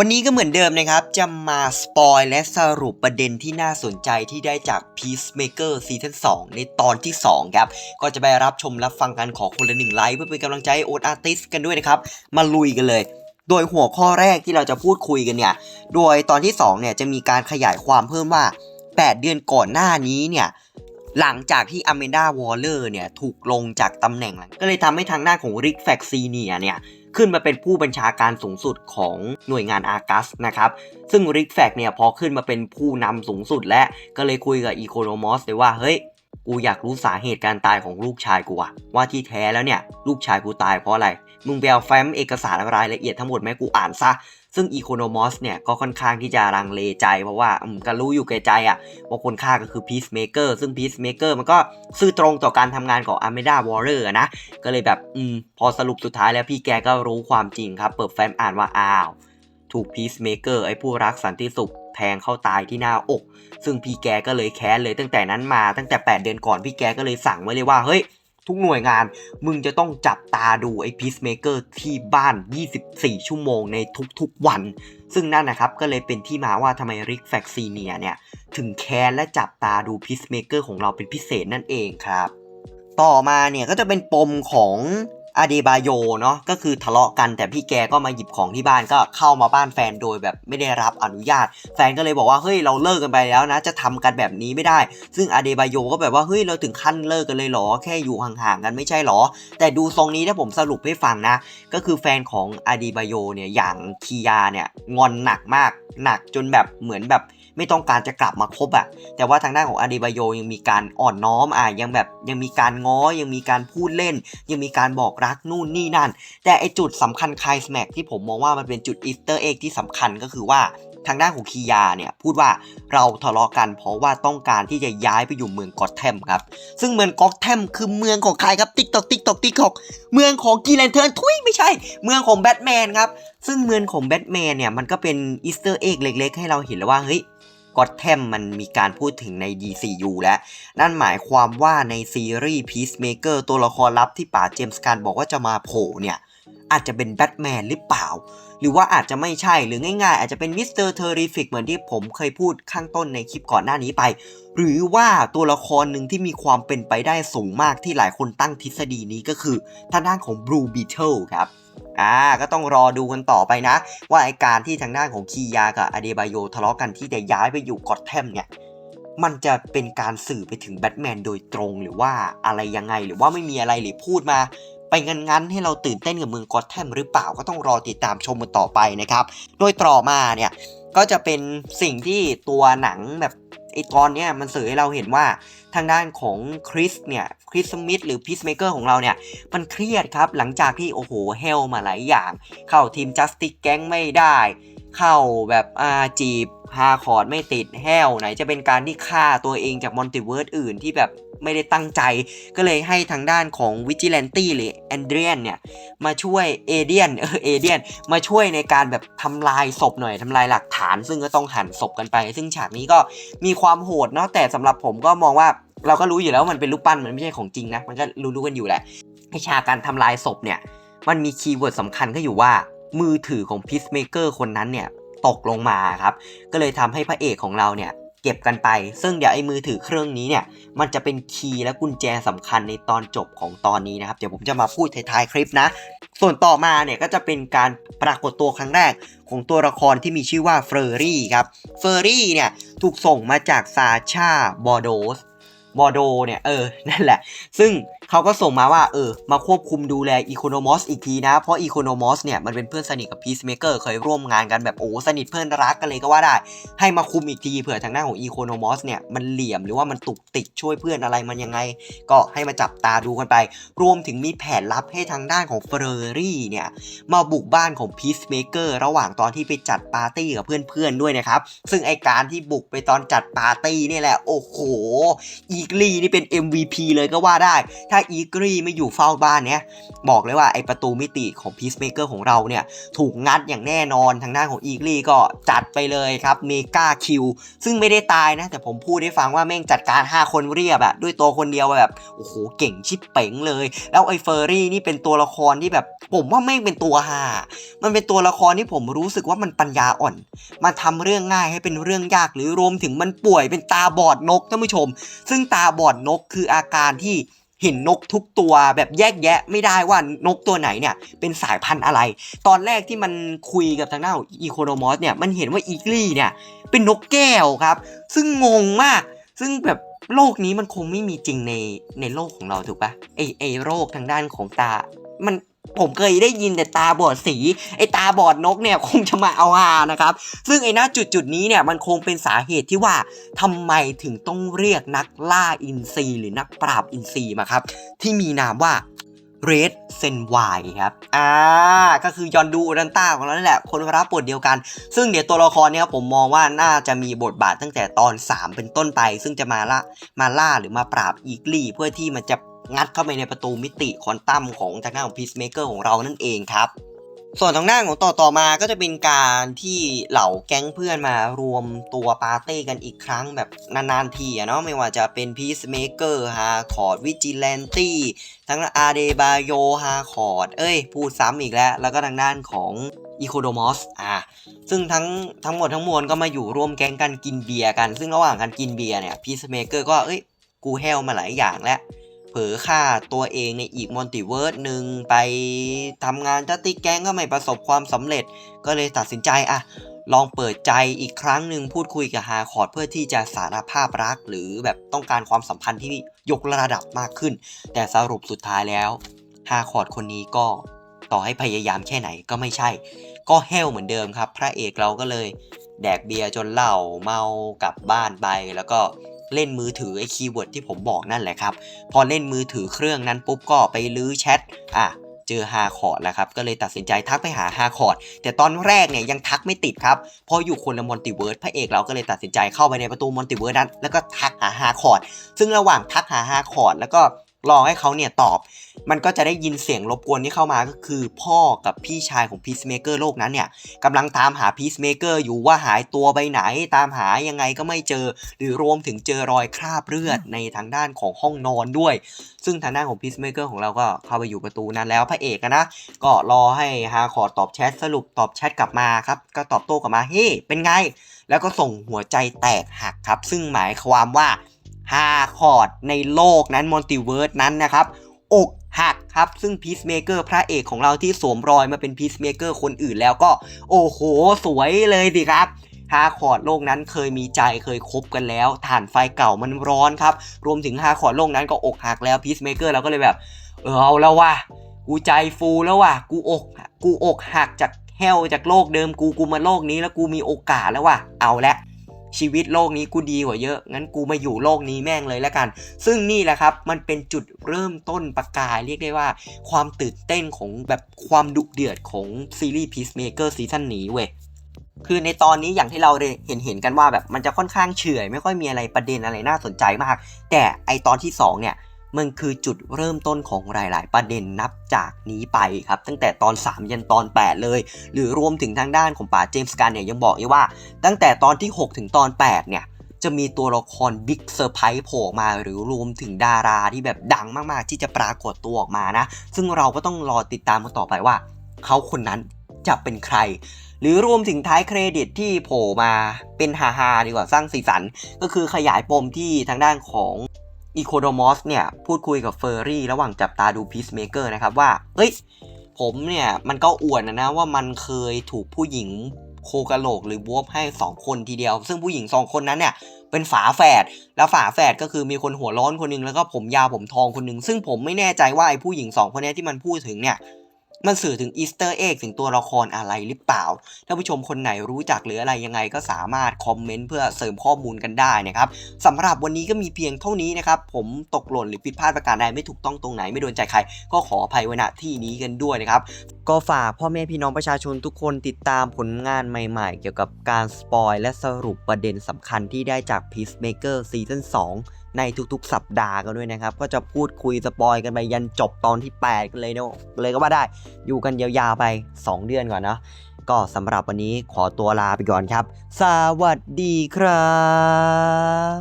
วันนี้ก็เหมือนเดิมนะครับ จะมาสปอยและสรุปประเด็นที่น่าสนใจที่ได้จาก Peacemaker ซีซั่น2ในตอนที่ 2 ครับ ก็จะไปรับชมรับฟังกันขอคนละหนึ่งไลค์เพื่อเป็นกำลังใจโอ๊ตอาร์ติสกันด้วยนะครับ มาลุยกันเลย โดยหัวข้อแรกที่เราจะพูดคุยกันเนี่ย โดยตอนที่ 2 เนี่ยจะมีการขยายความเพิ่มว่า 8 เดือนก่อนหน้านี้เนี่ยหลังจากที่อเมนดาวอลเลอร์เนี่ยถูกลงจากตำแหน่งก็เลยทำให้ทางหน้าของริกแฟกซีเนียเนี่ย ขึ้นมาเป็นผู้บัญชาการสูงสุดของหน่วยงานอาร์กัสนะครับซึ่งริกแฟกเนี่ยพอขึ้นมาเป็นผู้นำสูงสุดและก็เลยคุยกับอีโคโนมอสเลยว่าเฮ้ยกูอยากรู้สาเหตุการตายของลูกชายกูอะว่าที่แท้แล้วเนี่ย ลูกชายกูตายเพราะอะไร มึงไปเอาแฟ้มเอกสารรายละเอียดทั้งหมดไหมกูอ่านซะ ซึ่งอีโคโนมอสเนี่ยก็ค่อนข้างที่จะรังเลใจ เพราะว่าอืมก็รู้อยู่แก่ใจอะว่าคนฆ่าก็คือพีซเมเกอร์ซึ่งพีซเมเกอร์มันก็ซื่อตรงต่อการทำงานของอาร์เมดาวอร์เรอร์นะ ก็เลยแบบอืมพอสรุปสุดท้ายแล้วพี่แกก็รู้ความจริงครับ เปิดแฟ้มอ่านว่าอ้าว ถูกพีซเมเกอร์ไอ้ผู้รักสันติสุขแทงเข้าตายที่หน้าอก ซึ่งพี่แกก็เลยแค้นเลยตั้งแต่นั้นมาตั้งแต่ 8 เดือนก่อนพี่แกก็เลยสั่งไว้เลยว่าเฮ้ย ทุกหน่วยงาน มึงจะต้องจับตาดูไอ้พีซเมเกอร์ที่บ้าน 24 ชั่วโมงในทุกๆวัน ซึ่งนั่นนะครับก็เลยเป็นที่มาว่าทำไมริกแฟกซีเนียเนี่ย ถึงแค้นและจับตาดูพีซเมเกอร์ของเราเป็นพิเศษนั่นเองครับ ต่อมาเนี่ยก็จะเป็นปมของ อาเดบายโยเนาะก็คือทะเลาะกันแต่พี่แกก็มาหยิบของที่บ้านก็เข้ามาบ้านแฟนโดยแบบไม่ได้รับอนุญาต แฟนก็เลยบอกว่าเฮ้ยเราเลิกกันไปแล้วนะ จะทำกันแบบนี้ไม่ได้ ซึ่งอาเดบายโยก็แบบว่าเฮ้ยเราถึงขั้นเลิกกันเลยเหรอ แค่อยู่ห่างๆกันไม่ใช่เหรอ แต่ดูทรงนี้ถ้าผมสรุปให้ฟังนะ ก็คือแฟนของอาเดบายโยเนี่ยอย่างคียาเนี่ยงอนหนักมากหนักจนแบบเหมือนแบบ ไม่ต้องการจะกลับมาคบอะแต่ว่าทางด้านของอาเดบาโยยังมีการอ่อนน้อมอะยังแบบยังมีการง้อยังมีการพูดเล่น ยังมีการบอกรักนู่นนี่นั่น แต่ไอจุดสำคัญคลายสแม็กที่ผมมองว่ามันเป็นจุดอีสเตอร์เอ็กที่สำคัญก็คือว่าทางด้านของคียาเนี่ยพูดว่าเราทะเลาะกันเพราะว่าต้องการที่จะย้ายไปอยู่เมืองกอตแทมครับ ซึ่งเมืองกอตแทมคือเมืองของใครครับติ๊กตอกติ๊กตอกติ๊กตอกเมืองของกีแลนเทิร์นทุยไม่ใช่ เมืองของแบทแมนครับ ซึ่งเมืองของแบทแมนเนี่ยมันก็เป็นอีสเตอร์เอ็กเล็ก ๆ ให้เราเห็นแล้วว่าเฮ้ย กอตแทมมันมีการพูดถึงใน DCU แล้ว นั่นหมายความว่าในซีรีส์ Peacemaker ตัวละครลับที่ป่าเจมส์การบอกว่าจะมาโผล่เนี่ย อาจจะเป็นแบทแมนหรือเปล่า หรือว่าอาจจะไม่ใช่หรือง่ายๆ อาจจะเป็นมิสเตอร์เทอริฟิกเหมือนที่ผมเคยพูดข้างต้นในคลิปก่อนหน้านี้ไป หรือว่าตัวละครหนึ่งที่มีความเป็นไปได้สูงมากที่หลายคนตั้งทฤษฎีนี้ก็คือทางด้านของ Blue Beetle ครับ อ่าก็ต้องรอดูกันต่อไปนะ ว่าไอการที่ทางด้านของคียากับอเดบาโยทะเลาะกันที่จะย้ายไปอยู่กอตแทมเนี่ยมันจะเป็นการสื่อไปถึงแบทแมนโดยตรงหรือว่าอะไรยังไงหรือว่าไม่มีอะไรหรือพูดมา ไปงั้นๆให้เราตื่นเต้นกับเมืองกอตแทมหรือเปล่าก็ต้องรอติดตามชมกันต่อไปนะครับ โดยต่อมาเนี่ยก็จะเป็นสิ่งที่ตัวหนังแบบ ไอตอนเนี้ยมันสื่อให้เราเห็นว่าทางด้านของคริสเนี่ยคริสสมิธหรือพีซเมเกอร์ของเราเนี่ย มันเครียดครับหลังจากที่โอ้โหเฮลมาหลายอย่าง เข้าทีมจัสติกแก๊งไม่ได้ เข้าแบบอาจีบฮาคอร์ดไม่ติดแฮลไหนจะเป็นการที่ฆ่าตัวเองจากมอนติเวิร์สอื่นที่แบบไม่ได้ตั้งใจ ก็เลยให้ทางด้านของวิจิ l ลนตี้หรือแอนเดรียนเนี่ยมาช่วยเอเดียนเออเอเดียนมาช่วยในการแบบทำลายศพหน่อยทำลายหลักฐาน ซึ่งก็ต้องหั่นศพกันไป ซึ่งฉากนี้ก็มีความโหดเนาะแต่สำหรับผมก็มองว่าเราก็รู้อยู่แล้วว่ามันเป็นรูปปั้นมันไม่ใช่ของจริงนะมันก็รู้ๆกันอยู่แหละไอฉากการทำลายศพเนี่ยมันมีคีย์เวิร์ดสำคัญก็อยู่ว่า มือถือของพีซเมเกอร์คนนั้นเนี่ยตกลงมาครับ ก็เลยทำให้พระเอกของเราเนี่ยเก็บกันไป ซึ่งเดี๋ยวไอ้มือถือเครื่องนี้เนี่ย มันจะเป็นคีย์และกุญแจสำคัญในตอนจบของตอนนี้นะครับ เดี๋ยวผมจะมาพูดท้ายๆคลิปนะ ส่วนต่อมาเนี่ยก็จะเป็นการปรากฏตัวครั้งแรกของตัวละครที่มีชื่อว่าเฟอร์รี่ครับ เฟอร์รี่เนี่ยถูกส่งมาจากซาชาบอโดส บอโดเนี่ยเออ นั่นแหละ ซึ่ง เขาก็ส่งมาว่าเออมาควบคุมดูแลอีโคโนมอสอีกทีนะ เพราะอีโคโนมอสเนี่ยมันเป็นเพื่อนสนิทกับพีซเมเกอร์เคยร่วมงานกันแบบโอ้สนิทเพื่อนรักกันเลยก็ว่าได้ ให้มาคุมอีกทีเผื่อทางด้านของอีโคโนมอสเนี่ยมันเหลี่ยมหรือว่ามันตุกติกช่วยเพื่อนอะไรมันยังไง ก็ให้มาจับตาดูกันไป รวมถึงมีแผนลับให้ทางด้านของเฟอร์รี่เนี่ยมาบุกบ้านของพีซเมเกอร์ระหว่างตอนที่ไปจัดปาร์ตี้กับเพื่อนๆด้วยนะครับซึ่งไอการที่บุกไปตอนจัดปาร์ตี้นี่แหละโอ้โหอีกลี่นี่เป็น MVP เลยก็ว่าได้ถ้าอีกลี่ไม่อยู่เฝ้าบ้านเนี้ยบอกเลยว่าไอประตูมิติของ Peacemaker ของเราเนี่ยถูกงัดอย่างแน่นอนทางด้านของอีกลี่ก็จัดไปเลยครับเมกาคิวซึ่งไม่ได้ตายนะ แต่ผมพูดให้ฟังว่าแม่งจัดการ 5 คนเรียบอะด้วยตัวคนเดียวแบบโอ้โหเก่งชิบเป๋งเลย แล้วไอเฟอร์รี่นี่เป็นตัวละครที่แบบ ผมว่าแม่งเป็นตัวฮามันเป็นตัวละครที่ผมรู้สึกว่ามันปัญญาอ่อน มันทำเรื่องง่ายให้เป็นเรื่องยากหรือรวมถึงมันป่วยเป็นตาบอดนกท่านผู้ชม ซึ่งตาบอดนกคืออาการที่ เห็นนกทุกตัวแบบแยกแยะไม่ได้ว่านกตัวไหนเนี่ยเป็นสายพันธุ์อะไร ตอนแรกที่มันคุยกับทางด้านอีโคโนมอสเนี่ยมันเห็นว่าอีกลี่เนี่ยเป็นนกแก้วครับ ซึ่งงงมาก ซึ่งแบบโลกนี้มันคงไม่มีจริงในในโลกของเราถูกปะไอไอโรคทางด้านของตา มัน ผมเคยได้ยินแต่ตาบอดสี ไอตาบอดนกเนี่ยคงจะมาเอาฮานะครับ ซึ่งไอหน้าจุดจุดนี้เนี่ยมันคงเป็นสาเหตุที่ว่าทำไมถึงต้องเรียกนักล่าอินทรีหรือนักปราบอินทรีมาครับ ที่มีนามว่า Red s e n y ครับ อ่า ก็คือยอนดูอรันต้าของเรานั่แหละ คนรับบทเดียวกัน ซึ่งเดี๋ยวตัวละครเนี่ยผมมองว่าน่าจะมีบทบาทตั้งแต่ตอน 3 เป็นต้นไป ซึ่งจะมาล่ามาล่าหรือมาปราบอีกลี่ เพื่อที่มันจะ งัดเข้าไปในประตูมิติควอนตัมของทางด้านของพีซเมเกอร์ของเรานั่นเองครับ ส่วนทางด้านของต่อต่อมาก็จะเป็นการที่เหล่าแก๊งเพื่อนมารวมตัวปาร์ตี้กันอีกครั้งแบบนานๆทีอะเนาะไม่ว่าจะเป็นพีซเมเกอร์ฮาคอร์ดวิจิแลนตี้ทั้งอาเดบาโยฮาคอร์ดเอ้ย พูดซ้ำอีกแล้ว แล้วก็ทางด้านของอีโคโดมอส อะซึ่งทั้งทั้งหมดทั้งมวลก็มาอยู่ร่วมแก๊งกันกินเบียร์กัน ซึ่งระหว่างการกินเบียร์เนี่ยพีซเมเกอร์ก็ เอ้ย กูแฮลมาหลายอย่างแล้ว เผลอฆ่าตัวเองในอีกมัลติเวิร์สหนึ่งไปทำงานทัตติแก๊งก็ไม่ประสบความสำเร็จ ก็เลยตัดสินใจอะลองเปิดใจอีกครั้งหนึ่งพูดคุยกับฮาคอร์ดเพื่อที่จะสารภาพรัก หรือแบบต้องการความสัมพันธ์ที่ยกระดับมากขึ้น แต่สรุปสุดท้ายแล้วฮาคอร์ดคนนี้ก็ต่อให้พยายามแค่ไหนก็ไม่ใช่ ก็แห้วเหมือนเดิมครับ พระเอกเราก็เลย แดกเบียร์จนเหล้าเมากลับบ้านไปแล้วก็ เล่นมือถือไอ้คีย์เวิร์ดที่ผมบอกนั่นแหละครับ พอเล่นมือถือเครื่องนั้นปุ๊บก็ไปลื้อแชทอะเจอฮาคอร์ดแล้วครับ ก็เลยตัดสินใจทักไปหาฮาคอร์ดแต่ตอนแรกเนี่ยยังทักไม่ติดครับ เพราะอยู่คนละมอนติเวิร์สพระเอกเราก็เลยตัดสินใจเข้าไปในประตูมอนติเวิร์สนั้น แล้วก็ทักหาฮาคอร์ดซึ่งระหว่างทักหาฮาคอร์ดแล้วก็ รอให้เขาเนี่ยตอบ มันก็จะได้ยินเสียงรบกวนที่เข้ามาก็คือ พ่อกับพี่ชายของพีซเมเกอร์โลกนั้นเนี่ยกำลังตามหาพีซเมเกอร์อยู่ว่าหายตัวไปไหน ตามหายังไงก็ไม่เจอ หรือรวมถึงเจอรอยคราบเลือดในทางด้านของห้องนอนด้วย ซึ่งทางด้านของพีซเมเกอร์ของเราก็เข้าไปอยู่ประตูนั้นแล้วพระเอกอะนะ ก็รอให้ฮาคอร์ดตอบแชทสรุปตอบแชทกลับมาครับก็ตอบโต้กลับมาเฮ้เป็นไง แล้วก็ส่งหัวใจแตกหักครับ ซึ่งหมายความว่า ฮาคอร์ดในโลกนั้นมัลติเวิร์สนั้นนะครับ อกหักครับซึ่งพีซเมเกอร์พระเอกของเราที่สวมรอยมาเป็นพีซเมเกอร์คนอื่นแล้วก็ โอ้โห สวยเลยสิครับฮาคอร์ดโลกนั้นเคยมีใจเคยคบกันแล้ว ฐานไฟเก่ามันร้อนครับ รวมถึงฮาคอร์ดโลกนั้นก็อกหักแล้วพีซเมเกอร์เราก็เลยแบบ เออเอาแล้วว่ะกูใจฟูแล้วว่ะกูอกกูอกหักจากแฮลจากโลกเดิมกูกูมาโลกนี้แล้วกูมีโอกาสแล้วว่ะเอาละ ชีวิตโลกนี้กูดีกว่าเยอะ งั้นกูมาอยู่โลกนี้แม่งเลยแล้วกัน ซึ่งนี่แหละครับ มันเป็นจุดเริ่มต้นประกายเรียกได้ว่า ความตื่นเต้นของแบบความดุเดือดของซีรีส์ Peacemaker ซีซั่นนี้เว้ยคือในตอนนี้อย่างที่เราเห็นเห็นกันว่าแบบมันจะค่อนข้างเฉื่อยไม่ค่อยมีอะไรประเด็นอะไรน่าสนใจมาก แต่ไอตอนที่ 2 เนี่ย มันคือจุดเริ่มต้นของหลาย ๆ ประเด็นนับจากนี้ไปครับ ตั้งแต่ตอน 3 ยันตอน 8 เลย หรือรวมถึงทางด้านของป่าเจมส์การเนี่ยยังบอกอีกว่า ตั้งแต่ตอนที่ 6 ถึงตอน 8 เนี่ยจะมีตัวละครบิ๊กเซอร์ไพรส์โผล่มาหรือรวมถึงดาราที่แบบดังมาก ๆ ที่จะปรากฏตัวออกมานะ ซึ่งเราก็ต้องรอติดตามกันต่อไปว่า เขาคนนั้นจะเป็นใคร หรือรวมถึงท้ายเครดิตที่โผล่มาเป็นฮาๆดีกว่าสร้างสีสัน ก็คือขยายปมที่ทางด้านของ อีโคโดมอสเนี่ยพูดคุยกับเฟอร์รี่ ระหว่างจับตาดูพีซเมเกอร์นะครับว่า เฮ้ย ผมเนี่ยมันก็อวดนะนะว่ามันเคยถูกผู้หญิงโคกะโหลกหรือบวบให้ 2 คนทีเดียว ซึ่งผู้หญิง 2 คนนั้นเนี่ยเป็นฝาแฝด แล้วฝาแฝดก็คือมีคนหัวร้อนคนหนึงแล้วก็ผมยาวผมทองคนหนึง ซึ่งผมไม่แน่ใจว่าไอ้ผู้หญิง 2 คนนี้ที่มันพูดถึงเนี่ย มันสื่อถึงอีสเตอร์เอ็กถึงตัวละครอะไรหรือเปล่าถ้านผู้ชมคนไหนรู้จักหรืออะไรยังไงก็สามารถคอมเมนต์เพื่อเสริมข้อมูลกันได้นะครับสำหรับวันนี้ก็มีเพียงเท่านี้นะครับ ผมตกหล่นหรือผิดพลาดประการใดไม่ถูกต้องตรงไหนไม่โดนใจใคร ก็ขออภัยไว้ณที่นี้กันด้วยนะครับ ก็ฝากพ่อแม่พี่น้องประชาชนทุกคนติดตามผลงานใหม่ๆ เกี่ยวกับการสปอยและสรุปประเด็นสำคัญที่ได้จาก Peacemaker ซีซั่น2ในทุกๆ สัปดาห์กันด้วยนะครับ ก็จะพูดคุยสปอยกันไปยันจบตอนที่ 8 กันเลยเนาะเลยก็ว่าได้อยู่กันยาวๆไป 2 เดือนก่อนเนาะก็สำหรับวันนี้ขอตัวลาไปก่อนครับ สวัสดีครับ